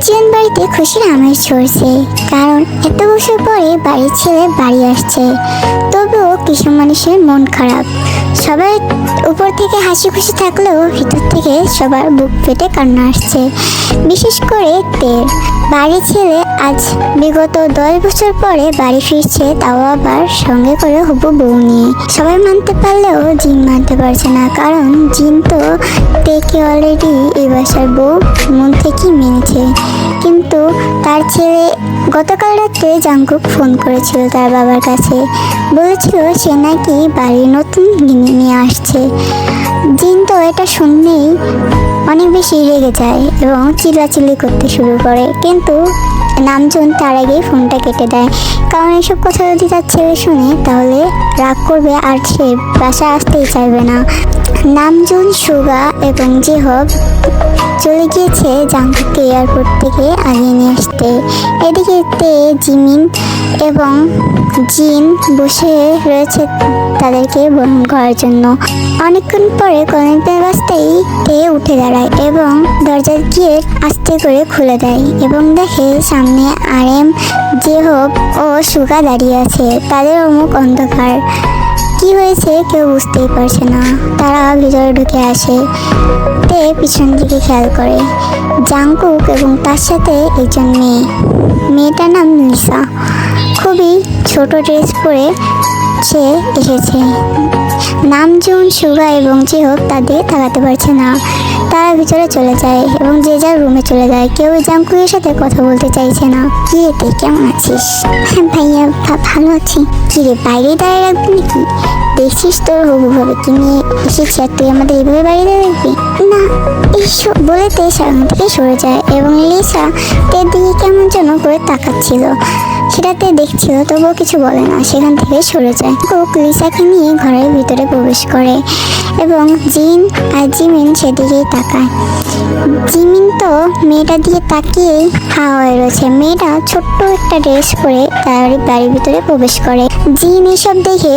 জিয়ন বাড়িতে খুশির আমেজ ছড়ছে কারণ এত বছর পরে বাড়ির ছেলে বাড়ি আসছে। তবুও কিছু মানুষের মন খারাপ। সবাই উপর থেকে হাসি খুশি থাকলেও ভিতর থেকে সবার বুক ফেটে কান্না আসছে। বিশেষ করে তের। বাড়ি ছেলে আজ বিগত দশ বছর পরে বাড়ি ফিরছে, তাও আবার সঙ্গে করে হবু বউ নিয়ে। সবাই মানতে পারলেও জিন মানতে পারছে না, কারণ জিন তো তেকে অলরেডি এই বাসার বউ, মন থেকেই মেনেছে কিন্তু তার ছেলে গতকাল রাত্রে জাঙ্কুক ফোন করেছিল তার বাবার কাছে। বলেছিল সে নাকি বাড়ির নতুন গিনি নিয়ে আসছে। জিন তো এটা শুনলেই অনেক বেশি রেগে যায় এবং চিল্লাচিল্লি করতে শুরু করে। কিন্তু নামজন তার আগেই ফোনটা কেটে দেয়। কারণ এসব কথা যদি তার ছেলে শুনে, তাহলে রাগ করবে আর সে বাসা আসতেই চাইবে না। নামজুন সুগা এবং জেহব চলে গিয়েছে জাংকুককে এয়ারপোর্ট থেকে আগিয়ে নিয়ে আসতে। এদিকে তে জিমিন এবং জিন বসে রয়েছে তাদেরকে বরণ করার জন্য। অনেকক্ষণ পরে কলিংপের বাসতেই তে উঠে দাঁড়ায় এবং দরজা গিয়ে আস্তে করে খুলে দেয় এবং দেখে সামনে আরএম জেহব ও সুগা দাঁড়িয়ে আছে। তাদের অমুক অন্ধকার। কি হয়েছে কেউ বুঝতেই পারছে না। তারা ভিতরে ঢুকে আসে। তে পিছন দিকে খেয়াল করে। জাংকুক এবং তার সাথে একজন মেয়ে। মেয়েটার নাম লিসা খুবই ছোট ড্রেস পরে সে এসেছে। নামজুন সুগা এবং যে হোক তাদের তাকাতে পারছে না। তারা ভিতরে চলে যায় এবং যে যার রুমে চলে যায়। কেউ জাংকুকের সাথে কথা বলতে চাইছে না। কি রে কেমন আছিস? হ্যাঁ ভাইয়া ভালো আছি। কি রে বাইরে দাঁড়িয়ে রাখবি নাকি? দেখছিস তোর হবু ভাবে কি নিয়ে? এসেছি আর তুই আমাদের এইভাবে বাড়িতে দেখবি না এইসব বলে তে সামনে থেকে সরে যায় এবং লিসা তের দিকে কেমন যেন করে তাকাচ্ছিল। সেটাতে দেখছিল, তবুও কিছু বলে না, সেখান থেকে সরে যায়। কুক লিসাকে নিয়ে ঘরের ভিতরে প্রবেশ করে এবং জিন আর জিমিন সেদিকেই তাকায় জিমিন তো মেয়েটার দিকে তাকিয়েই হা হয়ে রয়েছে। মেয়েটা ছোট্ট একটা ড্রেস পরে তার বাড়ির ভিতরে প্রবেশ করে। জিন এসব দেখে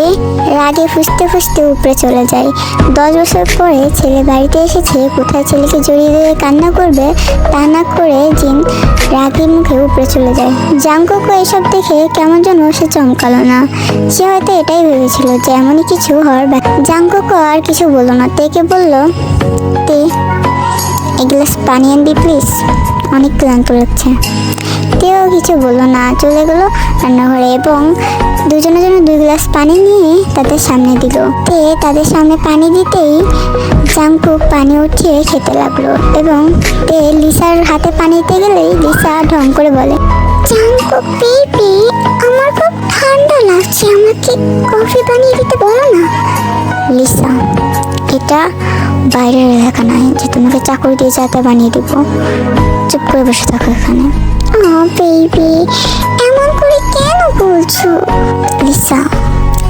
রাগে ফুসতে ফুসতে উপরে চলে যায়। দশ বছর পরে ছেলে বাড়িতে এসেছে, কোথায় ছেলেকে জড়িয়ে দিয়ে কান্না করবে তা না করে জিন রাগের মুখে উপরে চলে যায়। জাঙ্কুকও এসব দেখে কেমন যেন সে চমকালো না। সে হয়তো এটাই ভেবেছিল যে এমনই কিছু হওয়ার। জাঙ্কুকও আর কিছু বলল না। তেকে বলল? তে এক গ্লাস পানি আনবি প্লিজ অনেক ক্লান্ত লাগছে। তেও কিছু বলল না, চলে গেলো রান্নাঘরে এবং দুজনের জন্য দুই গ্লাস পানি নিয়ে তাদের সামনে দিল। তে তাদের সামনে পানি দিতেই জাংকুক পানি উঠিয়ে খেতে লাগল এবং তে লিসার হাতে পানি দিতে গেলেই লিসা ঢং করে বলে জাংকুক বেবি আমার খুব ঠান্ডা লাগছে, আমাকে কফি বানিয়ে দিতে বলো না। লিসা, এটা বাইরের এলাকা নয় যে তোমাকে চাকরি দিয়ে যাতে বানিয়ে দিব। চুপ করে বসে থাকো এখানে। বেবি এমন করে কেন বলছো? লিসা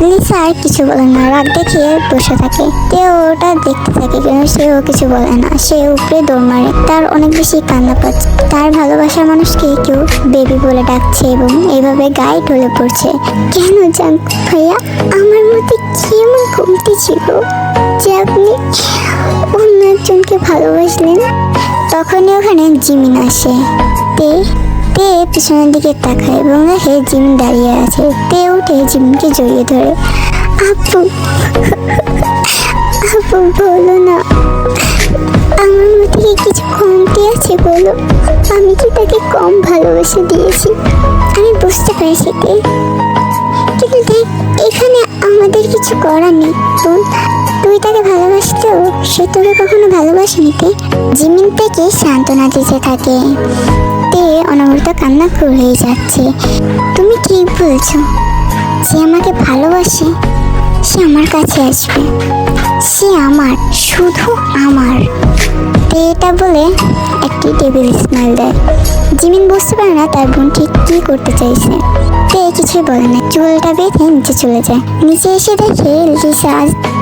লিসা আর কিছু বলে না রাগ দেখিয়ে বসে থাকে। তেও ওটা দেখতে থাকে কিন্তু সেও কিছু বলে না। সে উপরে দৌড় মারে তার অনেক বেশি কান্না পাচ্ছে। তার ভালোবাসার মানুষকে কেউ বেবি বলে ডাকছে এবং এইভাবে গায়ে ঢলে পড়ছে। কেন জান ভাইয়া আমার মধ্যে কেমন কমতি ছিল? যে আপনি অন্য একজনকে ভালোবাসলেন, তখনই ওখানে জিমিন আসে। তে তে পিছনের দিকে তাকায় এবং জিমিন দাঁড়িয়ে আছে। তে উঠে জিমিনকে জড়িয়ে ধরে, আপু আপু বলো না, আমার মধ্যে কিছু কমতি আছে বলো? আমি কি তাকে কম ভালোবেসে দিয়েছি? আমি বুঝতে পেরেছি কিন্তু দেখ এখানে আমাদের কিছু করার নেই। বোন তুই তাকে ভালোবাসতেও সে তোকে কখনো ভালোবাসেনি তে। জিমিন থেকে সান্ত্বনা দিতে থাকে তে অনবরত কান্না হয়ে যাচ্ছে। তুমি কি বলছো যে আমাকে ভালোবাসে, সে আমার কাছে আসবে। সে আমার, শুধু আমার। তে এটা বলে একটি টেবিল স্মাইল দেয়। জিমিন বুঝতে পারে না তার বোন ঠিক কী করতে চাইছে। তে কিছুই বলে না, চুলটা বেঁধে নিচে চলে যায়। নিচে এসে দেখে লিসা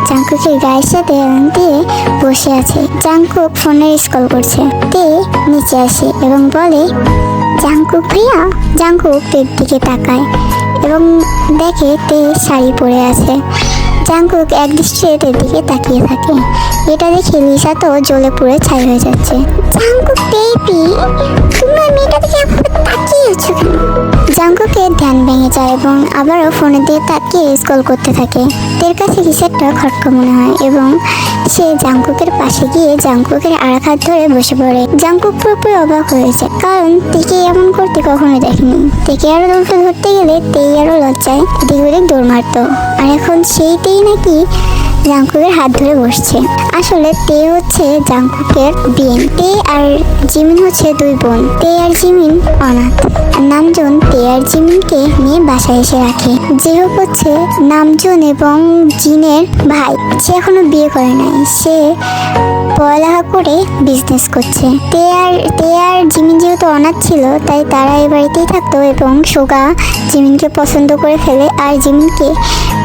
জাঙ্কুকের গায়ের সাথে দিয়ে বসে আছে। জাঙ্কুক ফোনে স্কল করছে। তে নিচে আসে এবং বলে জাঙ্কুক প্রিয়া? জাঙ্কুক তের দিকে তাকায় এবং দেখে তে শাড়ি পরে আছে। জাঙ্কুক এক দৃষ্টিতে দিকে তাকিয়ে থাকে। এটা দেখে লিসা তো জ্বলে পুড়ে ছাই হয়ে যাচ্ছে। জাঙ্কুক বেবি তুমি আমি যায় এবং আবারও ফোনের দিয়ে তাকিয়ে স্কল করতে থাকে। তের কাছে কিছু একটা খটকা মনে হয় এবং সে জাংকুকের পাশে গিয়ে জাংকুকের আড়াক হাত ধরে বসে পড়ে। জাংকুক পুরোপুরি অবাক হয়েছে কারণ তেকে এমন করতে কখনো দেখেনি। তেকে আরও দৌড়তে ধরতে গেলে তেই আরও লজ্জায় এদিক দৌড় মারতো। আর এখন সেইতেই নাকি জাংকুকের হাত ধরে বসছে। আসলে তে হচ্ছে জাংকুকের বিন তে আর জিমিন হচ্ছে দুই বোন। তে আর জিমিন অনাথ। নামজন তে আর জিমিনকে নিয়ে বাসায় এসে রাখে। যে হচ্ছে নামজন এবং জিনের ভাই, সে এখনও বিয়ে করে নাই। সে পড়ালেখা করে বিজনেস করছে। তে আর তে জিমিন যেহেতু অনাথ ছিল, তাই তারা এই বাড়িতেই থাকতো এবং সোগা জিমিনকে পছন্দ করে ফেলে আর জিমিনকে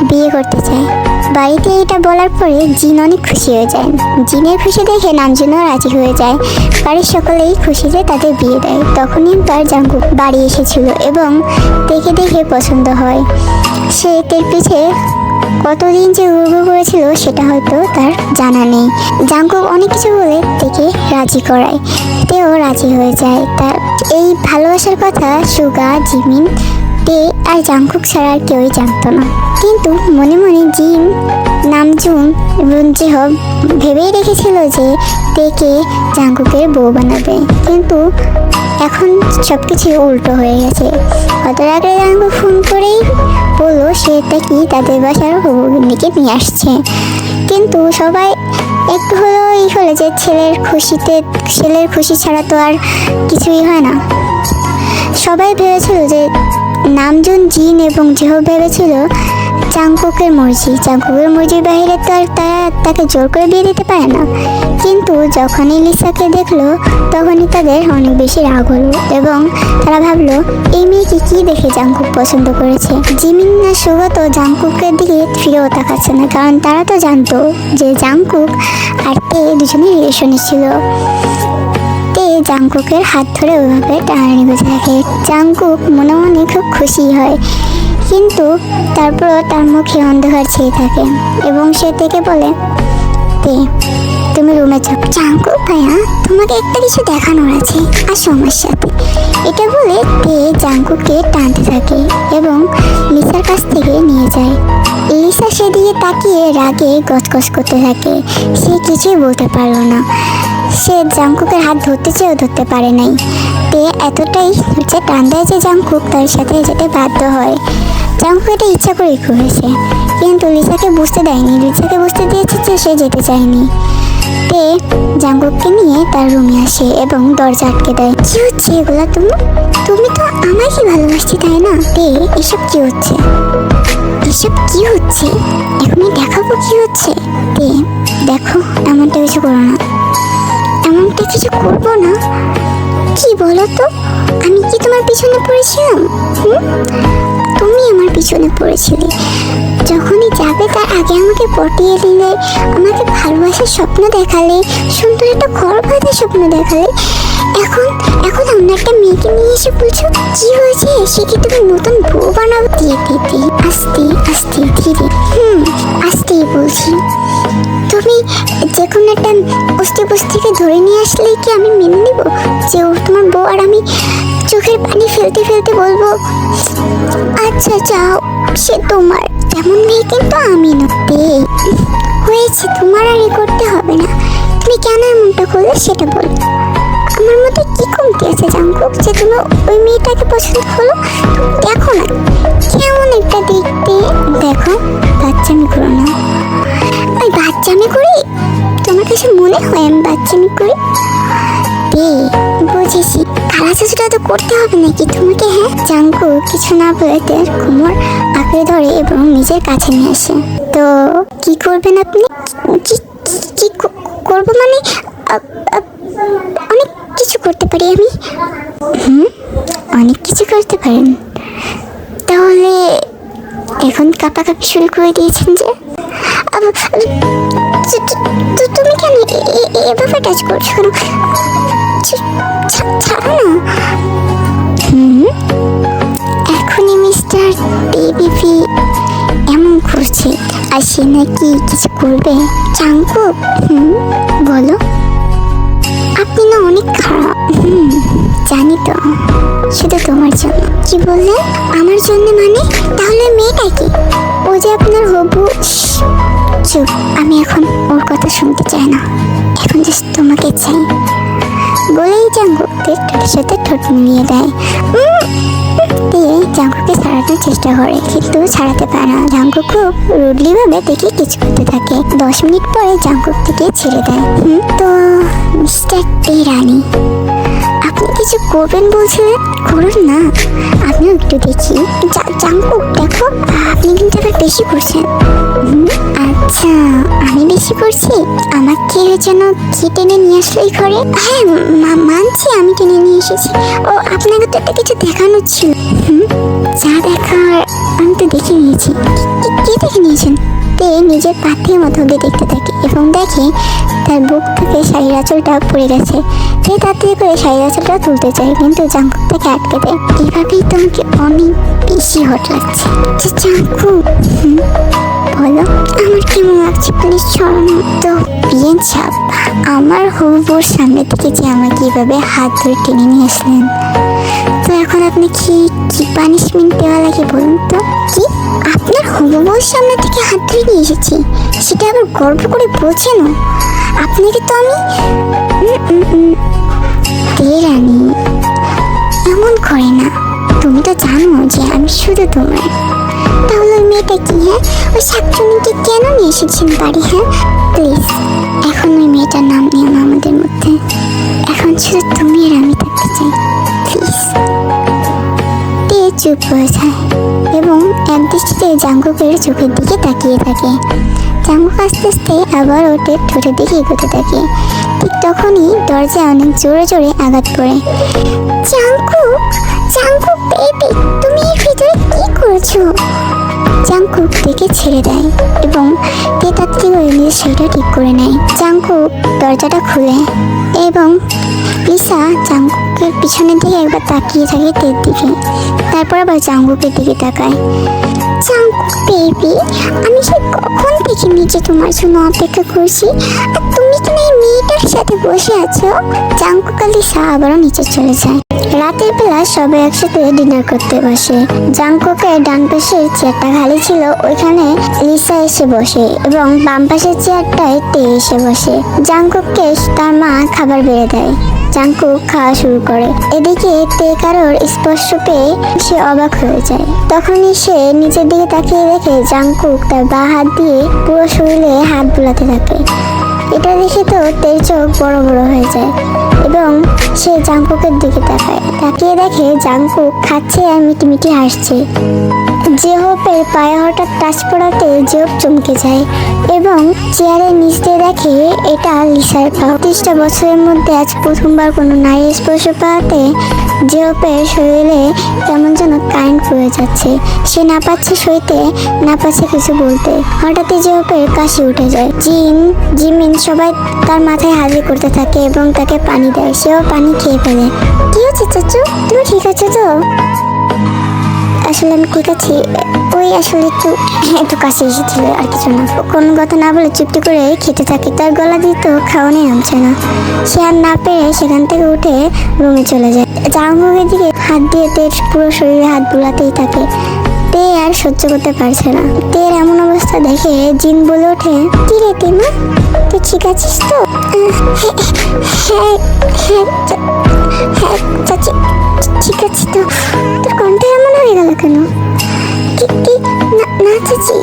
বিয়ে করতে চায়। বাড়িতে এটা বলার পরে জিন অনেক খুশি হয়ে যায়। জিনের খুশি দেখে নামজনও রাজি হয়ে যায়। বাড়ির সকলেই খুশি যে তাদের বিয়ে দেয়। তখনই তার জাঙ্কুক বাড়ি এসেছিল এবং দেখে দেখে পছন্দ হয়। সে এর পিছে কতদিন যে ঘুরঘুর করেছিল সেটা হয়তো তার জানা নেই। জাঙ্কুক অনেক কিছু বলে থেকে রাজি করায়। তেও রাজি হয়ে যায়। তার এই ভালোবাসার কথা সুগা, জিমিন তে আর জাংকুক ছাড়া আর কেউই জানতো না। কিন্তু মনে মনে জিম নামজুন এবং জেহব ভেবেই রেখেছিল যে তেকে জাংকুকের বউ বানাবে। কিন্তু এখন সব কিছু উল্টো হয়ে গেছে। কত আগে জাংকুক ফোন করেই বলল, সে কি তাদের বাসার দিকে নিয়ে আসছে? কিন্তু সবাই একটু হলেও এই হলো যে ছেলের খুশিতে, ছেলের খুশি ছাড়া তো আর কিছুই হয় না। সবাই ভেবেছিল যে নামজুন জিন এবং যেহ ভেবেছিল চাংকুকের মর্জি চাংকুকের মর্জির বাইরে তো আর তারা তাকে জোর করে বিয়ে দিতে পারে না। কিন্তু যখনই লিসাকে দেখল, তখনই তাদের অনেক বেশি রাগ হলো এবং তারা ভাবলো, এই মেয়েকে কী দেখে জাংকুক পছন্দ করেছে? জিমিন না সুগত জাংকুকের দিকে ফিরেও তাকাচ্ছে না, কারণ তারা তো জানতো যে জাংকুক আর তে দুজনের রিলেশনে ছিল। জাংকুকের হাত ধরে ওইভাবে টানানি বসে থাকে জাংকুক মনে মনে খুব খুশি হয়। কিন্তু তারপরও তার মুখে অন্ধকার ছেয়ে থাকে এবং সে থেকে বলে, তে, তুমি রুমে যাও। জাংকুক ভাইয়া, তোমাকে একটা কিছু দেখানোর আছে। আসো আমার সাথে। এটা বলে তে জাংকুককে টানতে থাকে এবং লিসার কাছ থেকে নিয়ে যায়। লিসা সেদিকে তাকিয়ে রাগে গজগজ করতে থাকে। সে কিছুই বলতে পারল না। সে জাংকুকের হাত ধরতে চেয়েও ধরতে পারে নাই। তে এতটাই হচ্ছে টান দেয় যে জাংকুক তার সাথে যেতে বাধ্য হয়। জাংকুক এটা ইচ্ছা করেই করেছে, কিন্তু লিসাকে বুঝতে দেয়নি। লিসাকে বুঝতে দিয়েছে যে সে যেতে চায়নি। তে জাংকুককে নিয়ে তার রুমে আসে এবং দরজা আটকে দেয়। কি হচ্ছে এগুলো তুমি? তুমি তো আমাকে ভালোবাসছি তাই না? তে, এসব কি হচ্ছে? এসব কি হচ্ছে? এখনই দেখাবো কি হচ্ছে? তে, দেখো, এমনটা কিছু করো না। এমনটা কিছু করব না। কি বলো তো আমি কি তোমার পিছনে পড়েছিলাম? তুমি আমার পিছনে পড়েছিলে। যখনই যাবে, তার আগে আমাকে পটিয়ে দিলে, আমাকে ভালোবাসার স্বপ্ন দেখালে, সুন্দর একটা ঘর বাঁধার স্বপ্ন দেখালে। এখন এখন অন্য একটা মেয়েকে নিয়ে এসে বলছো, কি হয়েছে? সে কি তুমি নতুন বউ বানাবো? দিয়ে দিতে আস্তে আস্তে, ধীরে। হুম, আস্তেই বলছি। তুমি যে কোনো একটা অস্থি থেকে ধরে নিয়ে আসলেই কি আমি মেনে নেব? যে ও তোমার বউ আর আমি চোখের পানি ফেলতে ফেলতে বলব আচ্ছা যাও, সে তোমার। তেমন মেয়ে কিন্তু আমি নতে। হয়েছে, তোমার আর এ করতে হবে না। তুমি কেন এমনটা করলে সেটা বলো। আমার মধ্যে কি কমতি আছে জাঙ্কুক যে তুমি ওই মেয়েটাকে পছন্দ হলো? দেখো না, কেমন একটা দেখতে। দেখো বাচ্চামি করো না। বাচ্চামি করি? তোমার কাছে মনে হয় আমি বাচ্চামি করি। বুঝেছি। কালা চাষটা তো করতে হবে নাকি? তোমাকে হ্যাঁ? জাঙ্কু কিছু না বলে তার কোমর আঁকড়ে ধরে এবং নিজের কাছে নিয়ে আসে। তো, কি করবেন আপনি? কি, কি- করব মানে? অনেক কিছু করতে পারি আমি। হুম? অনেক কিছু করতে পারেন। তাহলে, এখন কাপাকাপি শুরু করে দিয়েছেন যে? তুমি কেন এভাবে টাচ করছ ছাড়ো না। হুম? এখনই মিস্টার ডিবিপি এমন করছে, আর সে নাকি কিছু করবে? চাঙ্কু, হুম, বলো। আপনি না অনেক খারাপ, হুম, জানি তো, শুধু তোমার জন্য। কি বললেন আমার জন্য মানে? তাহলে মেয়েটা কি ও যে আপনার হবু শ্শ্, আমি এখন ওর কথা শুনতে চাই না। এখন জাস্ট তোমাকে চাই। বলেই জাঙ্গুককে ঠোঁটের সাথে ঠোঁট মিলিয়ে দেয়। দিয়ে জাঙ্কুকে ছাড়ানোর চেষ্টা করে কিন্তু ছাড়াতে পারে না। জাঙ্কুক খুব রুডলি ভাবে দেখে কিছু করতে থাকে। দশ মিনিট পরে জাঙ্কুক থেকে ছেড়ে দেয়। তো মিস্টার টি আপনি কিছু করবেন বলছিলেন? করুন না। আমিও একটু দেখি। জাঙ্কুক দেখো আপনি কিন্তু আবার বেশি করছেন। হুম, আচ্ছা আমি বেশি করছি আমাকে যেন কি টেনে নিয়ে আসলো এই ঘরে? হ্যাঁ মানছি আমি টেনে নিয়ে এসেছি। ও আপনাকে তো একটা কিছু দেখানো ছিল। হুম, যা দেখার আমি তো দেখে নিয়েছি। কি- দেখে নিয়েছেন? তে নিজের পাথের মতো দিয়ে দেখতে থাকে এবং দেখে তার বুক থেকে শাড়ির আঁচলটা পড়ে গেছে। সে তাড়াতাড়ি করে শাড়ির আঁচলটা তুলতে চায় কিন্তু জাঙ্কুক থেকে আটকে দেয়। এভাবেই তোমাকে অনেক বেশি হট লাগছে। আচ্ছা, জাঙ্কুক। হুম, বলো, আমার কেমন লাগছে প্লিজ সরানো তো বিয়ে ছাপ আমার হবুর সামনে থেকে যে আমাকে এভাবে হাত ধরে টেনে নিয়ে আসলেন। তো এখন আপনি কি কি পানিশমেন্ট দেওয়া লাগে বলুন তো? কি? আপনার হবুর সামনে থেকে হাত ধরে নিয়ে এসেছি? সেটা আবার গর্ব করে বলছেন আপনাকে তো আমি রানী এমন করে না। তুমি তো জানো যে আমি শুধু তোমার তাহলে ওই মেয়েটা কি হ্যাঁ ওই শাকচুনিকে কেন নিয়ে এসেছেন বাড়ি হ্যাঁ? প্লিজ, এখন ওই মেয়েটার নাম নিও না আমাদের মধ্যে। এখন শুধু তুমি আর আমি থাকতে চাই, প্লিজ। তে চুপ হয়ে যায় এবং এক দৃষ্টিতে জাঙ্গুকের চোখের দিকে তাকিয়ে থাকে। জাঙ্গুক আস্তে আস্তে আবার ওটে ঠোঁটের দিকে এগোতে থাকে। ঠিক তখনই দরজায় অনেক জোরে জোরে আঘাত পড়ে। কি করছ? জাঙ্কুক দেখে ছেড়ে দেয় এবং তে করে নিজের সেটা ঠিক করে নেয়। জাঙ্কুক দরজাটা খুলে এবং লিসা জাঙ্কুকের পিছনের দিকে একবার তাকিয়ে থাকে তের দিকে। তারপর আবার জাঙ্কুকের দিকে তাকায়। জাঙ্কুক বেবি আমি সে কখন থেকে নিচে তোমার জন্য অপেক্ষা করছি? আর তুমি কিনা এই মেয়েটার সাথে বসে আছো? জাঙ্কুক আর লিসা আবারও নিচে চলে যায়। রাতের বেলা সবাই একসাথে ডিনার করতে বসে। জাংকুকের ডান পাশে চেয়ারটা খালি ছিল, ওইখানে লিসা এসে বসে এবং বাম পাশের চেয়ারটায় তে এসে বসে। জাংকুককে তার মা খাবার বেড়ে দেয়। জাংকুক খাওয়া শুরু করে। এদিকে তে কারোর স্পর্শ পেয়ে সে অবাক হয়ে যায়। তখনই সে নিচের দিকে তাকিয়ে দেখে জাংকুক তার বা হাত দিয়ে পুরো শরীরে হাত বুলাতে থাকে। এটা দেখে তো তের চোখ বড় বড় হয়ে যায় এবং সে জাংকুকের দিকে তাকায়। তাকিয়ে দেখে জাংকুক খাচ্ছে আর মিটিমিটি হাসছে। জেহপের পায়ে হঠাৎ টাচ পড়াতে জেহপ চমকে যায় এবং চেয়ারের নিচ দিয়ে দেখে, এটা লিসার পা তিরিশটা বছরের মধ্যে আজ প্রথমবার কোনো নারী স্পর্শ পাওয়াতে জেহপের শরীরে কেমন যেন কারেন্ট পড়ে যাচ্ছে, সে না পাচ্ছে সইতে, না পাচ্ছে কিছু বলতে। হঠাৎই জেহপের কাশি উঠে যায়। জিম জিমিন সবাই তার মাথায় হাজির করতে থাকে এবং তাকে পানি দেয়। সেও পানি খেয়ে ফেলে। কি হচ্ছে চাচু? তুমি ঠিক আছো তো? আসলে আমি ঠিক আছি ওই আসলে একটু একটু কাছে এসেছিল আর কিছু না। কোনো কথা না বলে চুপটি করে খেতে থাকে, তার গলা দিয়ে তো খাওয়ানি নামছে না। সে আর না পেরে সেখান থেকে উঠে রুমে চলে যায়। জাহাঙ্গের দিকে হাত দিয়ে তের পুরো শরীরে হাত বুলাতেই থাকে। তে আর সহ্য করতে পারছে না। তের এমন অবস্থা দেখে জিন বলে ওঠে, কি রে তেমা তুই ঠিক আছিস তো? হ্যাঁ হ্যাঁ হ্যাঁ ঠিক আছে তো। তোর গেল কেন? না চাচি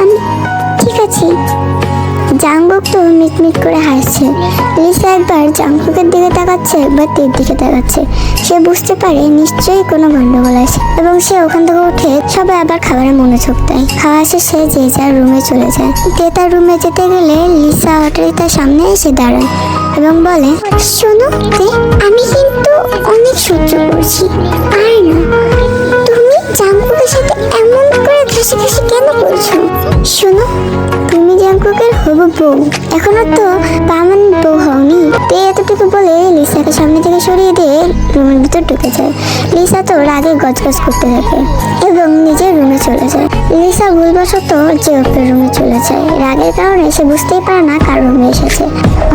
আমি ঠিক আছি। জাঙ্গুক তো মিটমিট করে হাসছে। লিসা একবার জাঙ্গুকের দিকে তাকাচ্ছে একবার তের দিকে তাকাচ্ছে। সে বুঝতে পারে নিশ্চয়ই কোনো গন্ডগোল আছে। এবং সে ওখান থেকে উঠে সবাই আবার খাবারের মনোযোগ দেয়। খাওয়া শেষে যে যার রুমে চলে যায়। তে তার রুমে যেতে গেলে লিসা হঠাৎ তার সামনে এসে দাঁড়ায় এবং বলে, শোনো আমি কিন্তু অনেক সহ্য করছি। আর না জাঙ্কুকের সাথে এমন করে ঘাসি ঘাসি কেন করছ শোনো, তুমি জাঙ্কুকের হবু বউ। এখনও তো পার্মানেন্ট বউ হওনি। তে এতটুকু বলে লিসাকে সামনে থেকে সরিয়ে দিয়ে রুমের ভিতর ঢুকে যায়। লিসা তো রাগে গজগজ করতে থাকে এবং নিজের রুমে চলে যায়। লিসা ভুলবশত জেওপের রুমে চলে যায়। রাগের কারণে সে বুঝতেই পারে না কার রুমে এসেছে।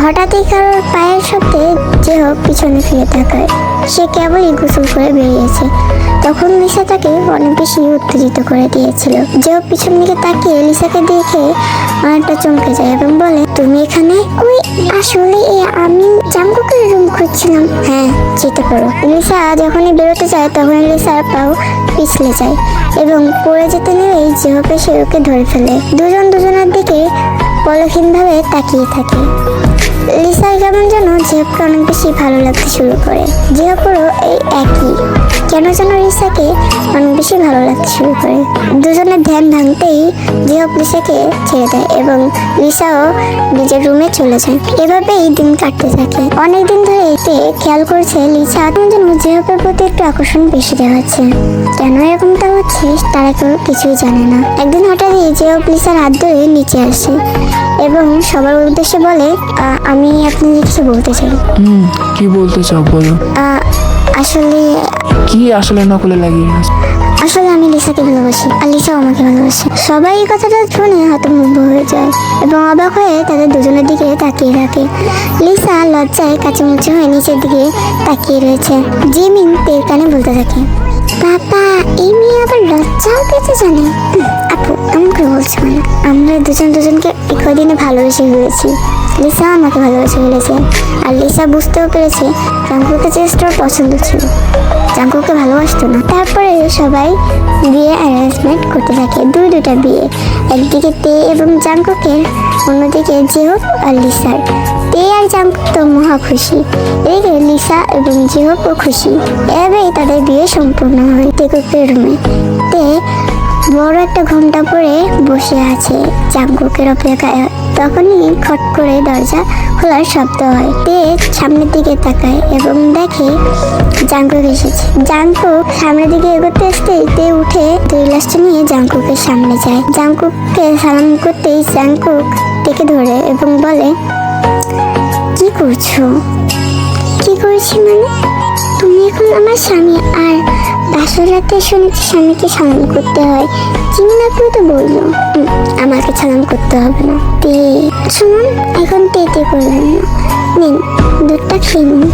হঠাৎই কারোর পায়ের শব্দে জেহপ পিছনে ফিরে তাকায়। সে কেবলই গোসল করে বেরিয়েছে। তখন লিসা তাকে অনেক বেশি উত্তেজিত করে দিয়েছিল। যেও পিছন দিকে তাকিয়ে লিসাকে দেখে অনেকটা চমকে যায় এবং বলে, তুমি এখানে? ওই আসলে আমি জামকুকের রুম খুঁজছিলাম। হ্যাঁ যেতে পারো। লিসা যখনই বেরোতে যায় তখন লিসার পাও পিছলে যায় এবং পড়ে যেতে নেমেই যেহপে সে ওকে ধরে ফেলে। দুজন দুজনের দিকে পলহীনভাবে তাকিয়ে থাকে। লিসার কেমন যেন জিহপকে অনেক বেশি ভালো লাগতে শুরু করে। জিহপরও এই একই। কেন যেন লিসাকে অনেক বেশি ভালো লাগতে শুরু করে। দুজনের ধ্যান ভাঙতেই জিহপ লিসাকে ছেড়ে দেয় এবং লিসাও নিজের রুমে চলে যায়। এভাবেই দিন কাটতে থাকে। অনেক দিন ধরে এতে খেয়াল করছে লিসা যেন জিহপের প্রতি একটু আকর্ষণ বেশি দেখাচ্ছে। কেন এরকমটা হচ্ছে তারা কেউ কিছুই জানে না। একদিন হঠাৎই জিহপ লিসার হাত ধরে নিচে আসে এবং সবার উদ্দেশ্যে বলে "আ- আমি আপনাদের কিছু বলতে চাই। হুম কি বলতে চাও বলো? আসলে কি আসলে নকলে লাগিয়ে আসলে আমি লিসাকে ভালোবাসি আর লিসাও আমাকে ভালোবাসে। সবাই এই কথাটা শুনে হতভম্ব হয়ে যায় এবং অবাক হয়ে তাদের দুজনের দিকে তাকিয়ে থাকে। লিসা লজ্জায় কাচুমুচু হয়ে নিচের দিকে তাকিয়ে রয়েছে। জিমিন তের কানে বলতে থাকে বাবা এই মেয়ে আবার লজ্জাও পেতে জানে? আপু এমন করে বলছো আমরা দুজন দুজনকে এই কদিনে ভালোবেসে ফেলেছি লিসা আমাকে ভালোবেসে ফেলেছে। আর লিসা বুঝতেও পেরেছে জাঙ্কুকে চেষ্টা পছন্দ ছিল। জাঙ্কুকে ভালোবাসতো না। তারপরে সবাই বিয়ে অ্যারেঞ্জমেন্ট করতে থাকে। দুই দুটা বিয়ে। একদিকে তে এবং জাঙ্কুকের অন্যদিকে জেহব আর লিসার। তে আর জাঙ্কুক তো মহা খুশি। এদিকে লিসা এবং জেহবও খুশি। এভাবেই তাদের বিয়ে সম্পূর্ণ হয় তেকুকের রুমে। তে বড় একটা ঘোমটা পরে বসে আছে জাঙ্কুকের অপেক্ষায়। তখনই খট করে দরজা খোলার শব্দ হয়। তে সামনের দিকে তাকায় এবং দেখে জাঙ্কুক এসেছে। জাঙ্কুক সামনের দিকে এগোতে আসতে তে উঠে দুই গ্লাসটা নিয়ে জাঙ্কুকের সামনে যায়। জাঙ্কুককে সালাম করতেই জাঙ্কুক ডেকে ধরে এবং বলে, কি করছ? কি করছি মানে? তুমি এখন আমার স্বামী, আর রাতে শুনেছি স্বামীকে সালাম করতে হয়। চিনি না তো বলল। "হুম, আমাকে সালাম করতে হবে না। তে শুনুন এখন তে তে করবেন না। নিন দুধটা খেয়ে নিন।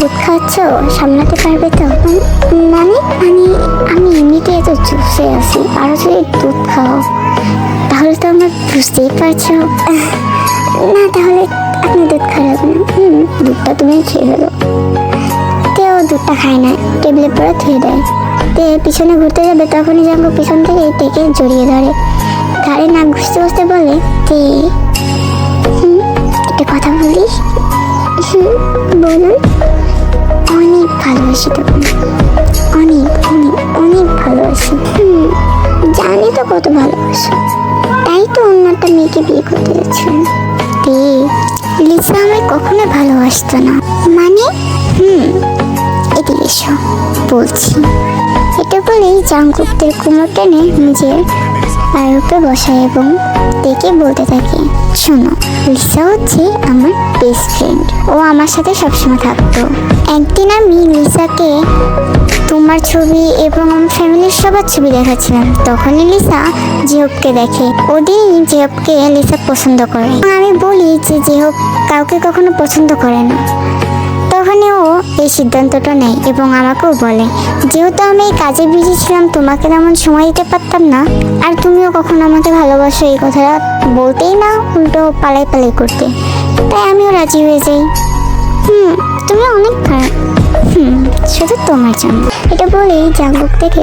দুধ খাচ্ছ? সামলাতে পারবে তো? মানে মানে আমি এমনিতেই এত চুপসে আছি। আরও যদি দুধ খাও। তাহলে তো আমার বুঝতেই পারছ। না তাহলে আপনি দুধ খারাপ না। হুম দুধটা তুমি খেয়ে ফেলো। দুধটা খায় না। টেবিলে পরে ধুয়ে দেয়। তে পিছনে ঘুরতে যাবে, তখনই জানব পিছন থেকে টেকে জড়িয়ে ধরে। ঘাড়ে নাক ঘুষতে ঘুষতে বলে, তে একটা কথা হুম, বলুন। অনেক ভালোবাসি তোকে। অনেক অনেক অনেক ভালোবাসি। জানি তো কত ভালোবাসো। তাই তো অন্য একটা মেয়েকে বিয়ে করতে যাচ্ছিলাম। লিসা আমায় কখনো ভালোবাসতো না। মানে? হুম এসো বলছি। এটা বলেই জাংকুকদের কোমর টেনে নিজের আরোপে বসায় এবং দেখে বলতে থাকে, শোনো, লিসা হচ্ছে আমার বেস্ট ফ্রেন্ড ও আমার সাথে সবসময় থাকতো। একদিন আমি লিসাকে তোমার ছবি এবং আমার ফ্যামিলির সবার ছবি দেখাচ্ছিলাম। তখনই লিসা জেহবকে দেখে। ওদিনই জেহবকে লিসা পছন্দ করে। আমি বলি যে জেহব কাউকে কখনো পছন্দ করে না। তখনই ও এই সিদ্ধান্তটা নেয় এবং আমাকেও বলে, যেহেতু আমি এই কাজে বিজি ছিলাম, তোমাকে তেমন সময় দিতে পারতাম না। আর তুমিও কখনো আমাকে ভালোবাসো এই কথাটা বলতেই না, উল্টো পালাই পালাই করতে। তাই আমিও রাজি হয়ে যাই। হুম, তুমি অনেক খারাপ হুম, শুধু তোমার জন্য। এটা বলেই জাঙ্গুক থেকে